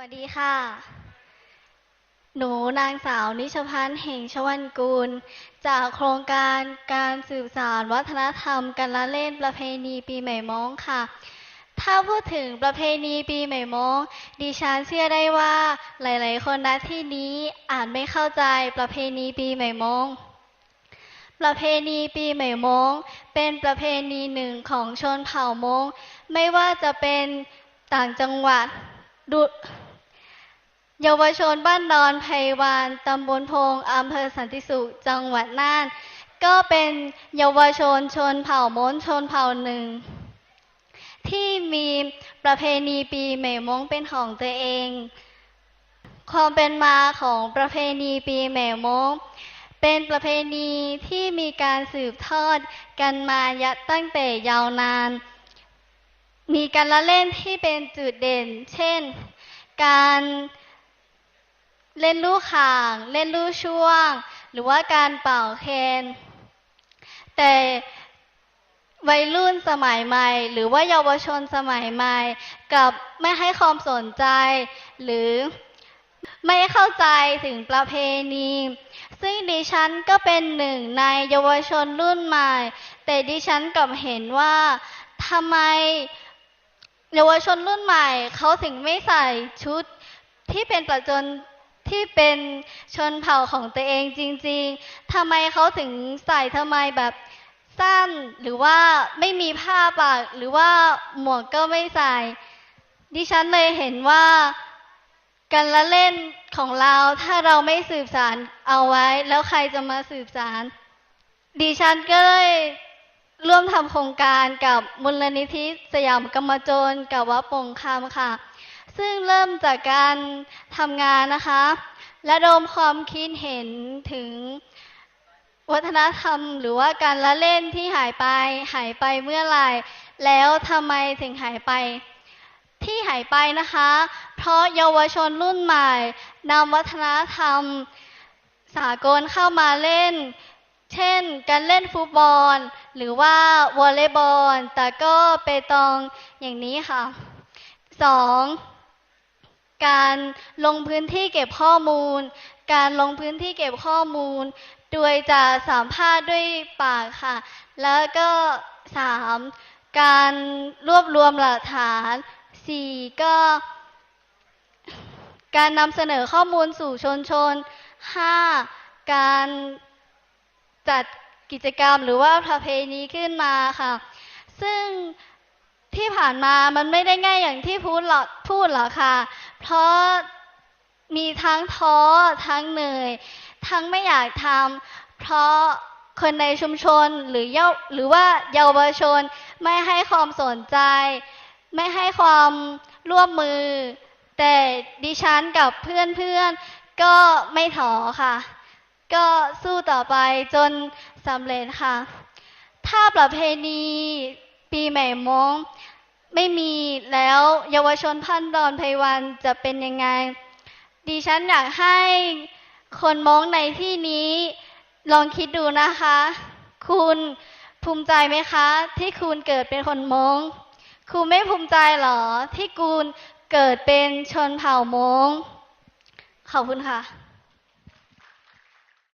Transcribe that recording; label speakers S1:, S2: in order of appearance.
S1: วัสดีค่ะ หนูนางสาวนิชพันธ์เหงชวันกูลจากโครงการการสืบสานวัฒนธรรมการละเล่นประเพณีปีใหม่ม้งค่ะ ถ้าพูดถึงประเพณีปีใหม่ม้งดิฉันเชื่อได้ว่าหลาย ๆ คนณที่นี้อาจไม่เข้าใจประเพณีปีใหม่ม้งประเพณีปีใหม่ม้งเป็นประเพณีหนึ่งของชนเผ่ามงไม่ว่าจะเป็นต่างจังหวัดดุ เยาวชนบ้านดอนไพวานตำบลพงอำเภอสันติสุขจังหวัดน่าน ก็เป็นเยาวชนชนเผ่าม้นชนเผ่าหนึ่ง ที่มีประเพณีปีใหม่ม้งเป็นของตัวเอง ความเป็นมาของประเพณีปีแหม่มงเป็นประเพณีที่มีการสืบทอดกันมายะตั้งแต่ยาวนาน มีการละเล่นที่เป็นจุดเด่น เช่น การ เล่นลูกข่าง เล่นลูกช่วง หรือว่าการเป่าแคนแต่วัยรุ่นสมัยใหม่ หรือว่าเยาวชนสมัยใหม่กับไม่ให้ความสนใจ หรือไม่เข้าใจถึงประเพณี ซึ่งดิฉันก็เป็นหนึ่งในเยาวชนรุ่นใหม่ แต่ดิฉันกลับเห็นว่าทำไมเยาวชนรุ่นใหม่ เขาถึงไม่ใส่ชุดที่เป็นประจน ที่เป็นชนเผ่าของตัวเองจริง ๆทำไมเขาถึงใส่ทำไมแบบสั้นหรือว่าไม่มีผ้าปากหรือว่าหมวกก็ไม่ใส่ ดิฉันเลยเห็นว่าการละเล่นของเราถ้าเราไม่สืบสารเอาไว้ แล้วใครจะมาสืบสารดิฉันก็เลยร่วมทำโครงการกับมูลนิธิสยามกรรมจรกับวัดปงคำค่ะ ซึ่งเริ่มจากการทำงานนะคะและดมความคิดเห็นถึงวัฒนธรรมหรือว่าการละเล่นที่หายไป หายไปเมื่อไหร่ แล้วทำไมถึงหายไป ที่หายไปนะคะ เพราะเยาวชนรุ่นใหม่นำวัฒนธรรมสากลเข้ามาเล่น เช่น การเล่นฟุตบอล หรือว่าวอลเลย์บอล แต่ก็เปตองอย่างนี้ค่ะสอง การลงพื้นที่เก็บข้อมูล การลงพื้นที่เก็บข้อมูล โดยจะสัมภาษณ์ด้วยปากค่ะ แล้วก็สามการรวบรวมหลักฐานสี่ก็ การนำเสนอข้อมูลสู่ชนชนห้าการจัดกิจกรรมหรือว่าประเพณีขึ้นมาค่ะ ซึ่งที่ผ่านมามันไม่ได้ง่ายอย่างที่พูดหรอกพูดหรอกค่ะ เพราะมีทั้งท้อทั้งเหนื่อย ทั้งไม่อยากทำเพราะคนในชุมชนหรือเยาหรือว่าเยาวชนไม่ให้ความสนใจ ไม่ให้ความร่วมมือ แต่ดิฉันกับเพื่อนๆก็ไม่ท้อค่ะ ก็สู้ต่อไปจนสำเร็จค่ะ ถ้าประเพณีปีใหม่มง ไม่มีแล้วเยาวชนพันดอนไพวันจะเป็นยังไง ดิฉันอยากให้คนมองในที่นี้ลองคิดดูนะคะ คุณภูมิใจไหมคะ ที่คุณเกิดเป็นคนมงคุณไม่ภูมิใจหรอ ที่คุณเกิดเป็นชนเผ่ามงขอบคุณค่ะ